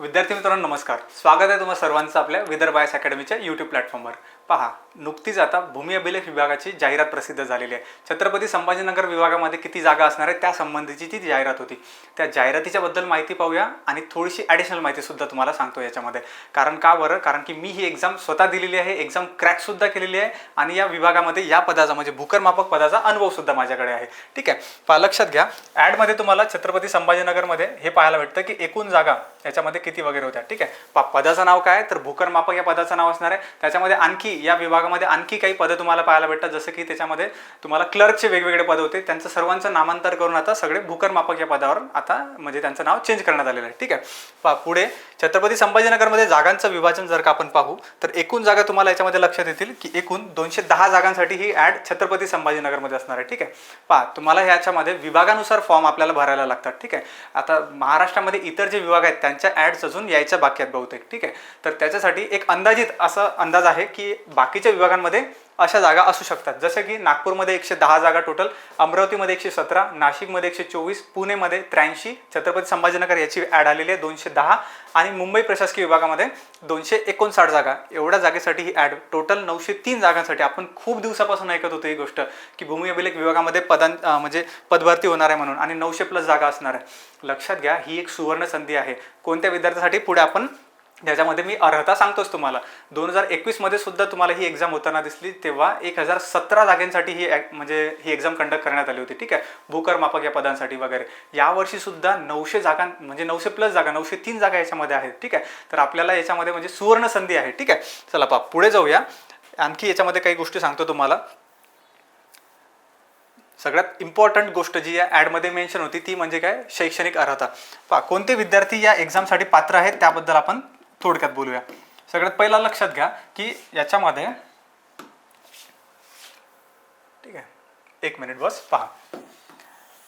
विद्यार्थी मित्रांनो नमस्कार. स्वागत आहे तुम्हा सर्वांचं आपल्या विदर्भ आयस अकॅडमीच्या यूट्यूब प्लॅटफॉर्मवर पहा नुकतीच आता भूमी अभिलेख विभागाची जाहिरात प्रसिद्ध झालेली आहे. छत्रपती संभाजीनगर विभागामध्ये किती जागा असणार आहे त्या संबंधीची ती जाहिरात होती. त्या जाहिरातीच्या बद्दल माहिती पाहूया आणि थोडीशी ॲडिशनल माहितीसुद्धा तुम्हाला सांगतो याच्यामध्ये. कारण का बरं? कारण की मी ही एक्झाम स्वतः दिलेली आहे एक्झाम क्रॅकसुद्धा केलेली आहे आणि या विभागामध्ये या पदाचा म्हणजे भूकरमापक पदाचा अनुभवसुद्धा माझ्याकडे आहे. ठीक आहे? पहा लक्षात घ्या. ॲडमध्ये तुम्हाला छत्रपती संभाजीनगरमध्ये हे पाहायला भेटतं की एकूण जागा याच्यामध्ये किती वगैरे होत्या. ठीक आहे. पदाचं नाव काय? तर भूकरमापक या पदाचं नाव असणार आहे. त्याच्यामध्ये आणखी या विभागामध्ये आणखी काही पदं तुम्हाला पाहायला भेटतात. जसं की त्याच्यामध्ये तुम्हाला क्लर्कचे वेगवेगळे पद होते. त्यांचं सर्वांचं नामांतर करून आता सगळे भूकरमापक या पदावर आता म्हणजे त्यांचं नाव चेंज करण्यात आलेलं आहे. ठीक आहे. पहा पुढे छत्रपती संभाजीनगरमध्ये जागांचं विभाजन जर का आपण पाहू तर एकूण जागा तुम्हाला याच्यामध्ये लक्षात येतील की एकूण दोनशे दहा जागांसाठी ही ॲड छत्रपती संभाजीनगरमध्ये असणार आहे. ठीक आहे. पहा तुम्हाला ह्याच्यामध्ये विभागानुसार फॉर्म आपल्याला भरायला लागतात. ठीक आहे. आता महाराष्ट्रामध्ये इतर जे विभाग आहेत त्यांच्या ॲड पॉईंट्स अजून यायच्या बाकी आहेत बहुतेक ठीक आहे? तर त्याच्यासाठी एक अंदाजित असा अंदाज आहे की बाकीच्या विभागांमध्ये अशा जागा असू शकतात. जसं की नागपूरमध्ये एकशे दहा जागा टोटल अमरावतीमध्ये एकशे सतरा नाशिकमध्ये एकशे चोवीस पुणेमध्ये त्र्याऐंशी छत्रपती संभाजीनगर याची ॲड आलेली आहे दोनशे दहा आणि मुंबई प्रशासकीय विभागामध्ये दोनशे एकोणसाठ जागा. एवढ्या जागेसाठी ही ॲड टोटल नऊशे तीन जागांसाठी आपण खूप दिवसापासून ऐकत होतो ही गोष्ट की भूमी अभिलेख विभागामध्ये पदां म्हणजे पदभरती होणार आहे म्हणून आणि नऊशे प्लस जागा असणार आहे. लक्षात घ्या ही एक सुवर्ण संधी आहे. कोणत्या विद्यार्थ्यासाठी? पुढे आपण त्याच्यामध्ये मी अर्हता सांगतोच तुम्हाला. दोन हजार एकवीसमध्ये सुद्धा तुम्हाला ही एक्झाम होताना दिसली तेव्हा एक हजार सतरा जागेंसाठी ही ॲक- म्हणजे ही एक्झाम कंडक्ट करण्यात आली होती. ठीक आहे? भूकरमापक या पदांसाठी वगैरे. यावर्षी सुद्धा नऊशे जागा म्हणजे नऊशे प्लस जागा नऊशे तीन जागा याच्यामध्ये आहेत. ठीक आहे? तर आपल्याला याच्यामध्ये म्हणजे सुवर्ण संधी आहे. ठीक आहे? चला पा पुढे जाऊया. आणखी याच्यामध्ये काही गोष्टी सांगतो तुम्हाला. सगळ्यात इम्पॉर्टंट गोष्ट जी या ॲडमध्ये मेन्शन होती ती म्हणजे काय? शैक्षणिक अर्हता. पहा कोणते विद्यार्थी या एक्झामसाठी पात्र आहेत त्याबद्दल आपण थोडक्यात बोलूया. सगळ्यात पहिला लक्षात घ्या की याच्यामध्ये ठीक आहे. एक मिनिट बस पहा.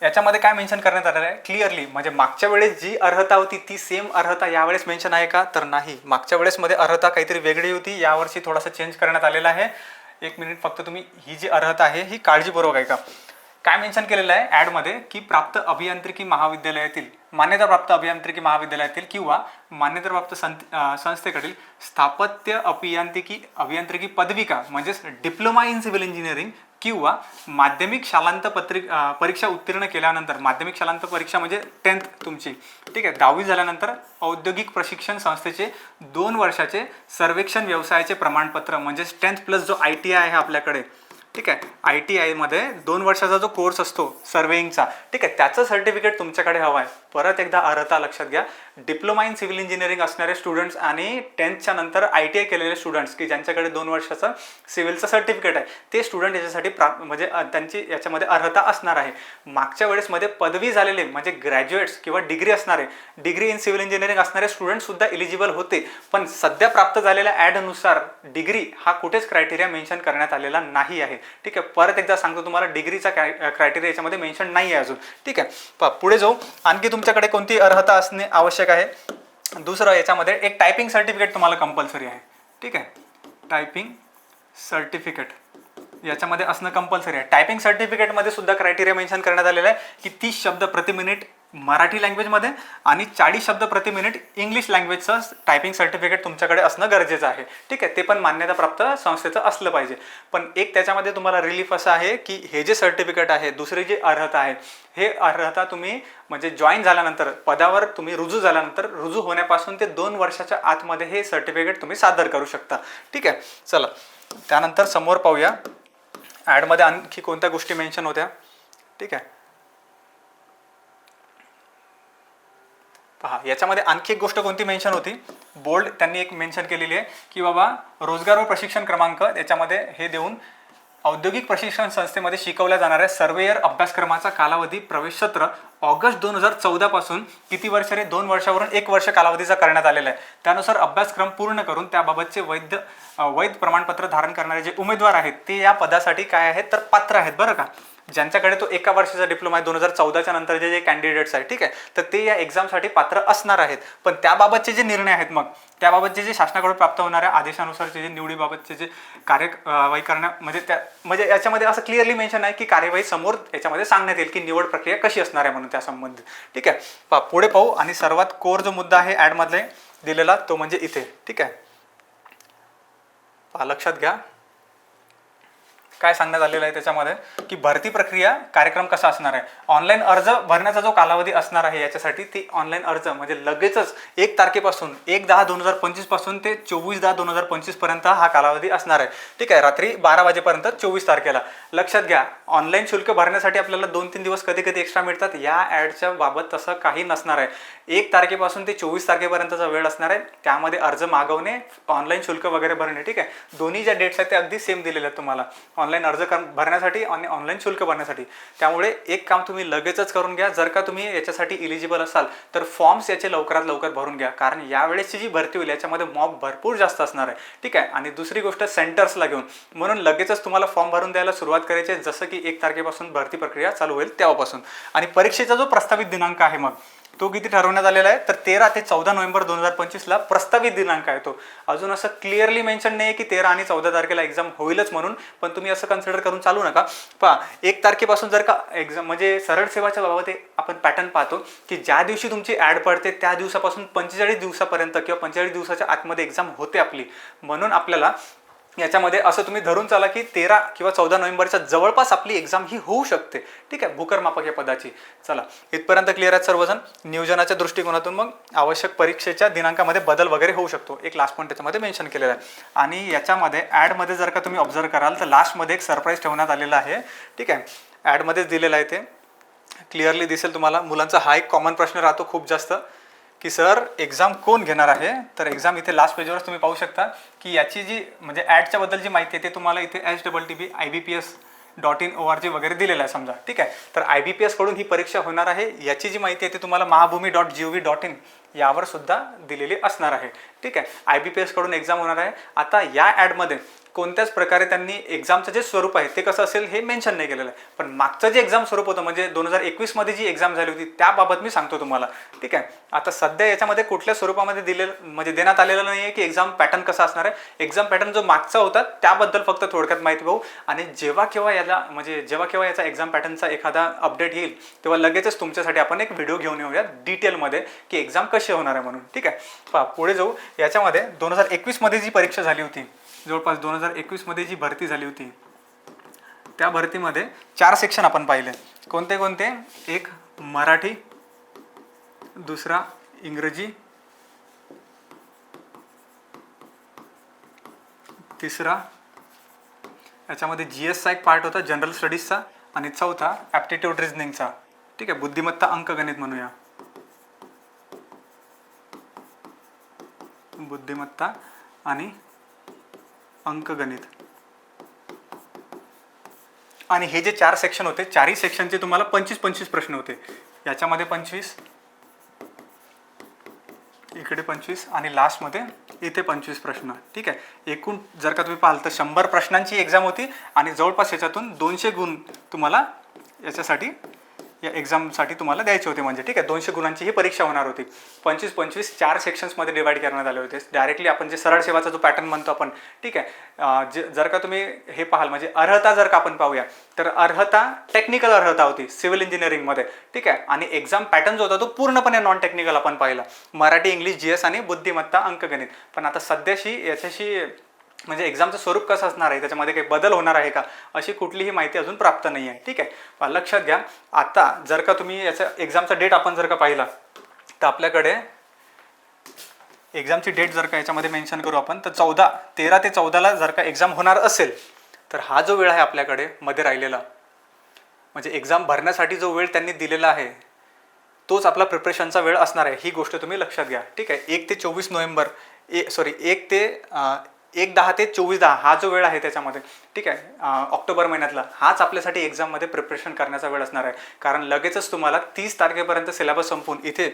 याच्यामध्ये काय मेन्शन करण्यात आलेलं आहे? क्लिअरली म्हणजे मागच्या वेळेस जी अर्हता होती ती सेम अर्हता यावेळेस मेन्शन आहे का? तर नाही. मागच्या वेळेसमध्ये अर्हता काहीतरी वेगळी होती यावर्षी थोडासा चेंज करण्यात आलेला आहे. एक मिनिट फक्त तुम्ही ही जी अर्हता आहे ही काळजीपूर्वक आहे का काय मेन्शन केलेलं आहे ॲडमध्ये की प्राप्त अभियांत्रिकी महाविद्यालयातील मान्यताप्राप्त अभियांत्रिकी महाविद्यालयातील किंवा मान्यताप्राप्त सं संस्थेकडील स्थापत्य अभियांत्रिकी अभियांत्रिकी पदविका म्हणजेच डिप्लोमा इन सिव्हिल इंजिनिअरिंग किंवा माध्यमिक शालांत पत्रिक परीक्षा उत्तीर्ण केल्यानंतर माध्यमिक शालांत परीक्षा म्हणजे टेन्थ तुमची. ठीक आहे? दहावी झाल्यानंतर औद्योगिक प्रशिक्षण संस्थेचे दोन वर्षाचे सर्वेक्षण व्यवसायाचे प्रमाणपत्र म्हणजेच टेन्थ प्लस जो आय टी आय आहे आपल्याकडे ठीक आहे. आय टी आयमध्ये दोन वर्षाचा जो कोर्स असतो सर्वेईंगचा ठीक आहे त्याचं सर्टिफिकेट तुमच्याकडे हवं आहे परत एकदा अर्हता लक्षात घ्या. डिप्लोमा इन सिव्हिल इंजिनिअरिंग असणारे स्टुडंट्स आणि टेन्थच्या नंतर आय टी आय केलेले स्टुडंट्स की ज्यांच्याकडे दोन वर्षाचं सिव्हिलचं सर्टिफिकेट आहे ते स्टुडंट याच्यासाठी प्रा म्हणजे त्यांची याच्यामध्ये अर्हता असणार आहे. मागच्या वेळेसमध्ये पदवी झालेले म्हणजे ग्रॅज्युएट्स किंवा डिग्री असणारे डिग्री इन सिव्हिल इंजिनिअरिंग असणारे स्टुडंटसुद्धा एलिजिबल होते. पण सध्या प्राप्त झालेल्या ॲडनुसार डिग्री हा कुठेच क्रायटेरिया मेन्शन करण्यात आलेला नाही आहे. ठीक आहे. परत एकदा सांगतो तुम्हाला डिग्रीचा क्रायटेरिया याच्यामध्ये मेन्शन नाही आहे अजून. ठीक आहे. पुढे जाऊ. आणखी तुमच्याकडे कोणती अर्हता असणे आवश्यक आहे? दुसरं याच्यामध्ये एक टायपिंग सर्टिफिकेट तुम्हाला कंपल्सरी आहे. ठीक आहे. टायपिंग सर्टिफिकेट याच्यामध्ये असणं कंपल्सरी आहे. टायपिंग सर्टिफिकेटमध्ये सुद्धा क्रायटेरिया मेन्शन करण्यात आलेला आहे की तीस शब्द प्रति मिनिट मराठी लँग्वेजमध्ये आणि चाळीस शब्द प्रति मिनिट इंग्लिश लँग्वेजचं टायपिंग सर्टिफिकेट तुमच्याकडे असणं गरजेचं आहे. ठीक आहे? ते पण मान्यताप्राप्त संस्थेचं असलं पाहिजे. पण एक त्याच्यामध्ये तुम्हाला रिलीफ असं आहे की हे जे सर्टिफिकेट आहे दुसरी जी अर्हता आहे हे अर्हता तुम्ही म्हणजे जॉईन झाल्यानंतर पदावर तुम्ही रुजू झाल्यानंतर रुजू होण्यापासून ते दोन वर्षाच्या आतमध्ये हे सर्टिफिकेट तुम्ही सादर करू शकता. ठीक आहे? चला. त्यानंतर समोर पाहूया. ॲडमध्ये आणखी कोणत्या गोष्टी मेन्शन होत्या? ठीक आहे? पहा याच्यामध्ये आणखी एक गोष्ट कोणती मेन्शन होती? बोल्ड त्यांनी एक मेन्शन केलेली आहे की बाबा रोजगार व प्रशिक्षण क्रमांक याच्यामध्ये हे देऊन औद्योगिक प्रशिक्षण संस्थेमध्ये शिकवल्या जाणाऱ्या सर्वेयर अभ्यासक्रमाचा कालावधी प्रवेश सत्र ऑगस्ट दोन हजार चौदापासून किती वर्ष रे? दोन वर्षावरून एक वर्ष कालावधीचा करण्यात आलेला आहे. त्यानुसार अभ्यासक्रम पूर्ण करून त्याबाबतचे वैध वैध प्रमाणपत्र धारण करणारे जे उमेदवार आहेत ते या पदासाठी काय आहेत? तर पात्र आहेत बरं का? ज्यांच्याकडे तो एका वर्षाचा डिप्लोमा आहे दोन हजार चौदाच्या नंतरचे जे कॅन्डिडेट्स आहेत ठीक आहे? तर ते या एक्झामसाठी पात्र असणार आहेत. पण त्याबाबतचे जे निर्णय आहेत मग त्याबाबतचे जे शासनाकडून प्राप्त होणाऱ्या आदेशानुसारचे जे निवडीबाबतचे जे कार्यवाही करण्या म्हणजे त्या म्हणजे याच्यामध्ये असं क्लिअरली मेन्शन आहे की कार्यवाही समोर याच्यामध्ये सांगण्यात येईल की निवड प्रक्रिया कशी असणार आहे म्हणून त्या संबंधित ठीक आहे? पा पुढे पाहू आणि सर्वात कोर जो मुद्दा आहे ॲडमधले दिलेला तो म्हणजे इथे. ठीक आहे? पहा लक्षात घ्या. काय सांगण्यात आलेलं आहे त्याच्यामध्ये? की भरती प्रक्रिया कार्यक्रम कसा असणार आहे? ऑनलाईन अर्ज भरण्याचा जो कालावधी असणार आहे याच्यासाठी ते ऑनलाईन अर्ज म्हणजे लगेचच एक तारखेपासून एक दहा दोन हजार पंचवीसपासून ते चोवीस दहा दोन हजार पंचवीसपर्यंत हा कालावधी असणार आहे. ठीक आहे रात्री बारा वाजेपर्यंत चोवीस तारखेला. लक्षात घ्या ऑनलाईन शुल्क भरण्यासाठी आपल्याला दोन तीन दिवस कधी कधी एक्स्ट्रा मिळतात. या ॲडच्या बाबत तसं काही नसणार आहे. एक तारखेपासून ते चोवीस तारखेपर्यंतचा वेळ असणार आहे. त्यामध्ये अर्ज मागवणे ऑनलाईन शुल्क वगैरे भरणे ठीक आहे? दोन्ही ज्या डेट्स आहेत ते अगदी सेम दिलेले आहेत तुम्हाला. ऑनलाईन अर्ज कर भरण्यासाठी आणि ऑनलाईन शुल्क भरण्यासाठी. त्यामुळे एक काम तुम्ही लगेचच करून घ्या. जर का तुम्ही याच्यासाठी इलिजिबल असाल तर फॉर्म्स याचे लवकरात लवकर भरून घ्या. कारण यावेळेसची जी भरती होईल याच्यामध्ये मॉब भरपूर जास्त असणार आहे. ठीक आहे? आणि दुसरी गोष्ट सेंटर्सला घेऊन. म्हणून लगेचच तुम्हाला फॉर्म भरून द्यायला सुरुवात करायची आहे. जसं की एक तारखेपासून भरती प्रक्रिया चालू होईल तेव्हापासून. आणि परीक्षेचा जो प्रस्तावित दिनांक आहे मग तो किती ठरवण्यात आलेला आहे. तर तेरा ते चौदा नोव्हेंबर दोन हजार पंचवीसला प्रस्तावित दिनांक आहे तो. अजून असं क्लिअरली मेन्शन नाही आहे की तेरा आणि चौदा तारखेला एक्झाम होईलच म्हणून पण तुम्ही असं कन्सिडर करून चालू नका. पहा एक तारखेपासून जर का एक्झाम म्हणजे सरळ सेवाच्या बाबत आपण पॅटर्न पाहतो की ज्या दिवशी तुमची ॲड पडते त्या दिवसापासून पंचेचाळीस दिवसापर्यंत किंवा पंचेचाळीस दिवसाच्या आतमध्ये एक्झाम होते आपली. म्हणून आपल्याला याच्यामध्ये असं तुम्ही धरून चाला की तेरा किंवा चौदा नोव्हेंबरच्या जवळपास आपली एक्झाम ही होऊ शकते. ठीक आहे? भूकरमापक या पदाची. चला. इथपर्यंत क्लिअर आहेत सर्वजण. नियोजनाच्या दृष्टिकोनातून मग आवश्यक परीक्षेच्या दिनांकामध्ये बदल वगैरे होऊ शकतो. एक लास्ट पॉईंट त्याच्यामध्ये मेन्शन केलेला आहे. आणि याच्यामध्ये ॲडमध्ये जर का तुम्ही ऑब्झर्व कराल तर लास्टमध्ये एक सरप्राईज ठेवण्यात आलेला आहे. ठीक आहे? ॲडमध्येच दिलेलं आहे ते. क्लिअरली दिसेल तुम्हाला. मुलांचा हा एक कॉमन प्रश्न राहतो खूप जास्त. की सर एक्झाम कोण घेणार आहे? तर एक्झाम इथे लास्ट पेजवर तुम्ही पाहू शकता की याची जी म्हणजे ॲडच्या बद्दल जी माहिती आहे ते तुम्हाला इथे H double T B I B P S dot in O R G वगैरे दिलेलं आहे समजा. ठीक आहे? तर आय बी पी एसकडून ही परीक्षा होणार आहे. याची जी माहिती आहे ती तुम्हाला Mahabhumi dot G O V dot in यावर सुद्धा दिलेली असणार आहे. ठीक आहे? आय बी पी एसकडून एक्झाम होणार आहे. आता या ॲडमध्ये कोणत्याच प्रकारे त्यांनी एक्झामचं जे स्वरूप आहे ते कसं असेल हे मेन्शन नाही केलेलं आहे. पण मागचं जे एक्झाम स्वरूप होतं म्हणजे दोन हजार एकवीसमध्ये जी एक्झाम झाली होती त्याबाबत मी सांगतो तुम्हाला. ठीक आहे? आता सध्या याच्यामध्ये कुठल्या स्वरूपामध्ये दिलेलं म्हणजे देण्यात आलेलं नाही आहे की एक्झाम पॅटर्न कसा असणार आहे. एक्झाम पॅटर्न जो मागचा होता त्याबद्दल फक्त थोडक्यात माहिती पाहू आणि जेव्हा केव्हा याला म्हणजे जेव्हा केव्हा याचा एक्झाम पॅटर्नचा एखादा अपडेट येईल तेव्हा लगेचच तुमच्यासाठी आपण एक व्हिडिओ घेऊन येऊया डिटेलमध्ये की एक्झाम कशी होणार आहे म्हणून. ठीक आहे? पहा पुढे जाऊ. याच्यामध्ये दोन हजार एकवीसमध्ये जी परीक्षा झाली होती जवळपास दोन हजार एकवीसमध्ये जी भरती झाली होती त्या भरतीमध्ये चार सेक्शन आपण पाहिले. कोणते कोणते? एक मराठी दुसरा इंग्रजी तिसरा याच्यामध्ये जी एसचा एक पार्ट होता जनरल स्टडीजचा आणि चौथा ॲप्टिट्यूड रिझनिंगचा ठीक आहे बुद्धिमत्ता अंकगणित म्हणूया. बुद्धिमत्ता आणि अंकगणित. आणि हे जे चार सेक्शन होते चारही सेक्शनचे तुम्हाला पंचवीस पंचवीस प्रश्न होते. याच्यामध्ये पंचवीस इकडे पंचवीस आणि लास्टमध्ये इथे पंचवीस प्रश्न. ठीक आहे? एकूण जर का तुम्ही पाहाल तर शंभर प्रश्नांची एक्झाम होती आणि जवळपास याच्यातून दोनशे गुण तुम्हाला याच्यासाठी या एक्झामसाठी तुम्हाला द्यायचे होते म्हणजे. ठीक आहे दोनशे गुणांची ही परीक्षा होणार होती. पंचवीस पंचवीस चार सेक्शन्समध्ये डिवाईड करण्यात आले होते. डायरेक्टली आपण जे सरळ सेवाचा जो पॅटर्न म्हणतो आपण ठीक आहे जे जर का तुम्ही हे पाहाल म्हणजे अर्हता जर का आपण पाहूया तर अर्हता टेक्निकल अर्हता होती सिव्हिल इंजिनिअरिंगमध्ये ठीक आहे आणि एक्झाम पॅटर्न जो होता तो पूर्णपणे नॉन टेक्निकल आपण पाहिला. मराठी इंग्लिश जी एस आणि बुद्धिमत्ता अंकगणित. पण आता सध्याशी याच्याशी म्हणजे एक्झामचं स्वरूप कसं असणार आहे? त्याच्यामध्ये काही बदल होणार आहे का? अशी कुठलीही माहिती अजून प्राप्त नाही आहे. ठीक आहे? लक्षात घ्या. आता जर का तुम्ही याचा एक्झामचा डेट आपण जर का पाहिला तर आपल्याकडे एक्झामची डेट जर का याच्यामध्ये मेन्शन करू आपण तर चौदा तेरा ते चौदाला जर का एक्झाम होणार असेल तर हा जो वेळ आहे आपल्याकडे मध्ये राहिलेला म्हणजे एक्झाम भरण्यासाठी जो वेळ त्यांनी दिलेला आहे तोच आपला प्रिपरेशनचा वेळ असणार आहे. ही गोष्ट तुम्ही लक्षात घ्या. ठीक आहे? एक ते चोवीस नोव्हेंबर ए सॉरी एक ते एक दहा ते चोवीस दहा हा जो वेळ आहे त्याच्यामध्ये ठीक आहे? ऑक्टोबर महिन्यातला हाच आपल्यासाठी एक्झाममध्ये प्रिपरेशन करण्याचा वेळ असणार आहे. कारण लगेचच तुम्हाला तीस तारखेपर्यंत सिलेबस संपून इथे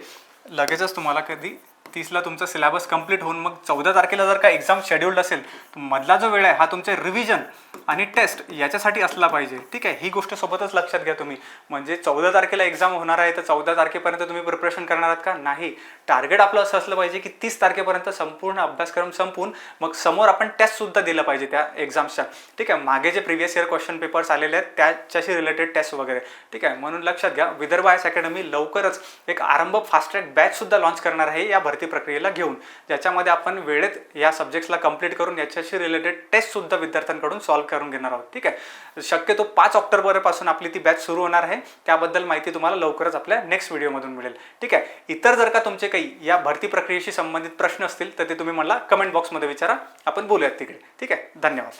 लगेचच तुम्हाला कधी तीसला तुमचं सिलेबस कंप्लीट होऊन मग चौदा तारखेला जर का एक्झाम शेड्यूल्ड असेल तर मधला जो वेळ आहे हा तुमचे रिव्हिजन आणि टेस्ट याच्यासाठी असला पाहिजे. ठीक आहे? ही गोष्ट सोबतच लक्षात घ्या तुम्ही. म्हणजे चौदा तारखेला एक्झाम होणार आहे तर चौदा तारखेपर्यंत तुम्ही प्रिपरेशन करणार आहात का? नाही. टार्गेट आपलं असं असलं पाहिजे की तीस तारखेपर्यंत संपूर्ण अभ्यासक्रम संपून मग समोर आपण टेस्टसुद्धा दिलं पाहिजे त्या एक्झाम्सच्या ठीक आहे? मागे जे प्रिव्हियस इयर क्वेश्चन पेपर्स आलेले आहेत त्याच्याशी रिलेटेड टेस्ट वगैरे. ठीक आहे? म्हणून लक्षात घ्या. विदर्भ आयस अकॅडमी लवकरच एक आरंभ फास्ट ट्रॅक बॅचसुद्धा लॉन्च करणार आहे. या भरती प्रक्रियेला घेऊन ज्याच्यामध्ये आपण वेळेत या सब्जेक्ट्सला कंप्लीट करून याच्याशी रिलेटेड टेस्ट सुद्धा विद्यार्थ्यांकडून सॉल्व्ह करून घेणार आहोत. ठीक आहे? शक्यतो पाच ऑक्टोबरपासून आपली ती बॅच सुरू होणार आहे. त्याबद्दल माहिती तुम्हाला लवकरच आपल्या नेक्स्ट व्हिडिओमधून मिळेल. ठीक आहे? इतर जर का तुमचे काही या भरती प्रक्रियेशी संबंधित प्रश्न असतील तर ते तुम्ही मला कमेंट बॉक्समध्ये विचारा. आपण बोलूयात तिकडे. ठीक आहे? धन्यवाद.